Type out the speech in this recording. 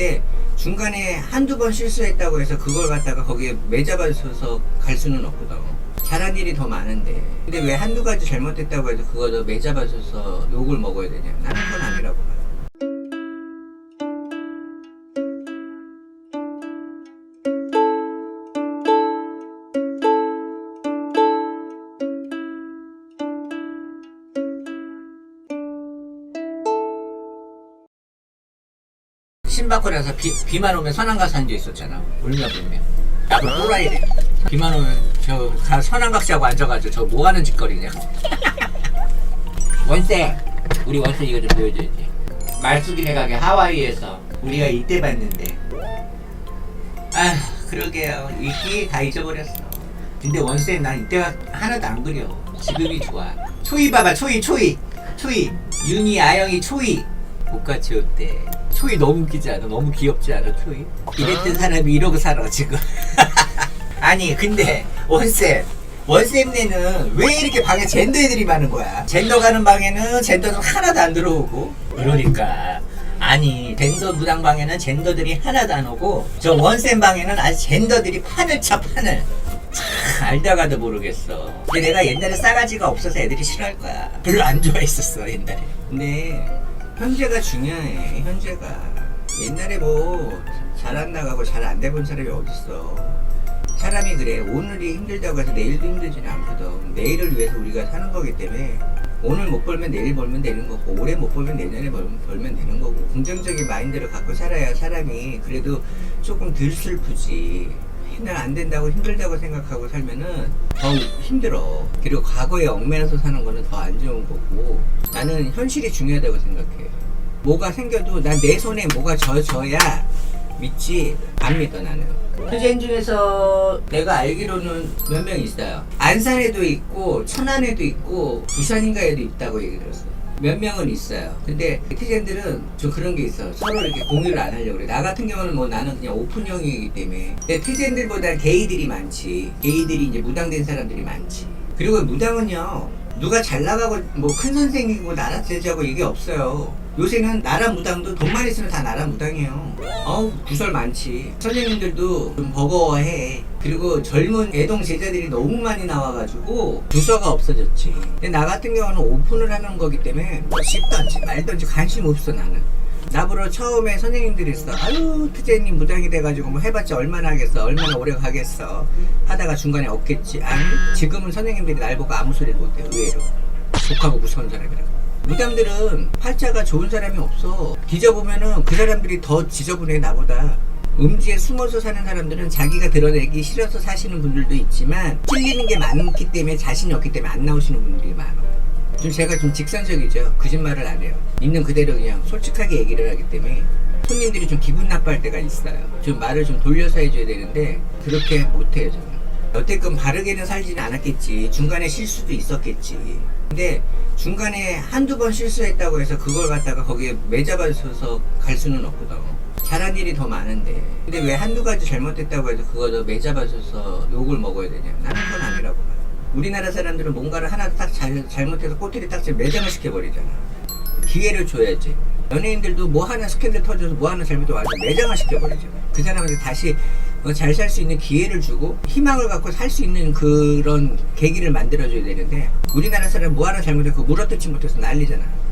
근데 중간에 한두 번 실수했다고 해서 그걸 갖다가 거기에 매잡아서서 갈 수는 없거든. 잘한 일이 더 많은데. 근데 왜 한두 가지 잘못했다고 해서 그거 매잡아서서 욕을 먹어야 되냐? 나는 그건 아니라고 봐 비, 비만 오면 선한가 산지 있었잖아. 울며 불며. 나도 또라이래. 비만 오면 저 다 선한각시하고 앉아가지고 저 뭐 하는 짓거리냐. 원세, 우리 원세 이거 좀 보여줘야지. 말숙이네 가게 하와이에서 우리가 이때 봤는데. 아, 그러게요. 이끼 다 잊어버렸어. 근데 원세 난 이때가 하나도 안 그려. 지금이 좋아. 초이 봐봐, 초이, 초이, 초이. 윤이, 아영이, 초이. 국가체육 때. 초이 너무 웃기지 않아? 너무 귀엽지 않아 초이? 이랬던 사람이 이러고 살아 지금. 아니 근데 원쌤 원쌤네는 왜 이렇게 방에 젠더 애들이 많은 거야? 젠더 가는 방에는 젠더는 하나도 안 들어오고. 그러니까 아니 젠더 무당 방에는 젠더들이 하나도 안 오고 저 원쌤 방에는 아주 젠더들이 판을 쳐 판을. 참 알다가도 모르겠어. 근데 내가 옛날에 싸가지가 없어서 애들이 싫어할 거야. 별로 안 좋아했었어 옛날에. 근데 현재가 중요해. 현재가. 옛날에 뭐 잘 안 나가고 잘 안 돼본 사람이 어딨어. 사람이 그래. 오늘이 힘들다고 해서 내일도 힘들지는 않거든. 내일을 위해서 우리가 사는 거기 때문에 오늘 못 벌면 내일 벌면 되는 거고 올해 못 벌면 내년에 벌, 벌면 되는 거고. 긍정적인 마인드를 갖고 살아야 사람이 그래도 조금 덜 슬프지 맨날 안 된다고 힘들다고 생각하고 살면은 더 힘들어. 그리고 과거에 얽매여서 사는 거는 더 안 좋은 거고 나는 현실이 중요하다고 생각해. 뭐가 생겨도 난 내 손에 뭐가 져져야 믿지 안 믿어 나는. 현재인 중에서 내가 알기로는 몇 명 있어요? 안산에도 있고 천안에도 있고 부산인가에도 있다고 얘기 들었어 몇 명은 있어요. 근데 네티즌들은 좀 그런 게 있어 서로 이렇게 공유를 안 하려고 그래. 나 같은 경우는 뭐 나는 그냥 오픈형이기 때문에. 네티즌들보다 게이들이 많지. 게이들이 이제 무당된 사람들이 많지. 그리고 무당은요 누가 잘 나가고 뭐 큰 선생이고 나라 제자고 이게 없어요. 요새는 나라 무당도 돈만 있으면 다 나라 무당이에요. 어우 구설 많지. 선생님들도 좀 버거워해. 그리고 젊은 애동 제자들이 너무 많이 나와가지고 부서가 없어졌지. 근데 나 같은 경우는 오픈을 하는 거기 때문에 뭐 씹던지 말던지 관심 없어 나는. 나보러 처음에 선생님들이 있어. 아유, 투제님 무당이 돼가지고 뭐 해봤자 얼마나 하겠어. 얼마나 오래 가겠어. 하다가 중간에 없겠지. 아니, 지금은 선생님들이 날 보고 아무 소리 못해. 의외로. 독하고 무서운 사람이라고. 무당들은 팔자가 좋은 사람이 없어. 뒤져보면은 그 사람들이 더 지저분해, 나보다. 음지에 숨어서 사는 사람들은 자기가 드러내기 싫어서 사시는 분들도 있지만 찔리는 게 많기 때문에 자신이 없기 때문에 안 나오시는 분들이 많아. 좀 제가 좀 직선적이죠. 거짓말을 안 해요. 있는 그대로 그냥 솔직하게 얘기를 하기 때문에 손님들이 좀 기분 나빠할 때가 있어요. 좀 말을 좀 돌려서 해줘야 되는데 그렇게 못해요 저는. 여태껏 바르게는 살지는 않았겠지. 중간에 실수도 있었겠지. 근데 중간에 한두 번 실수했다고 해서 그걸 갖다가 거기에 매잡아서서 갈 수는 없거든. 잘한 일이 더 많은데. 근데 왜 한두 가지 잘못했다고 해서 그거 매잡아서서 욕을 먹어야 되냐? 나는 그건 아니라고 봐요. 우리나라 사람들은 뭔가를 하나 딱 잘, 잘못해서 꼬투리 딱 매장을 시켜버리잖아. 기회를 줘야지. 연예인들도 뭐 하나 스캔들 터져서 뭐 하나 잘못해 와서 매장을 시켜버리잖아. 그 사람한테 다시 어, 잘 살 수 있는 기회를 주고 희망을 갖고 살 수 있는 그런 계기를 만들어줘야 되는데 우리나라 사람 뭐 하나 잘못해 그 물어뜯지 못해서 난리잖아.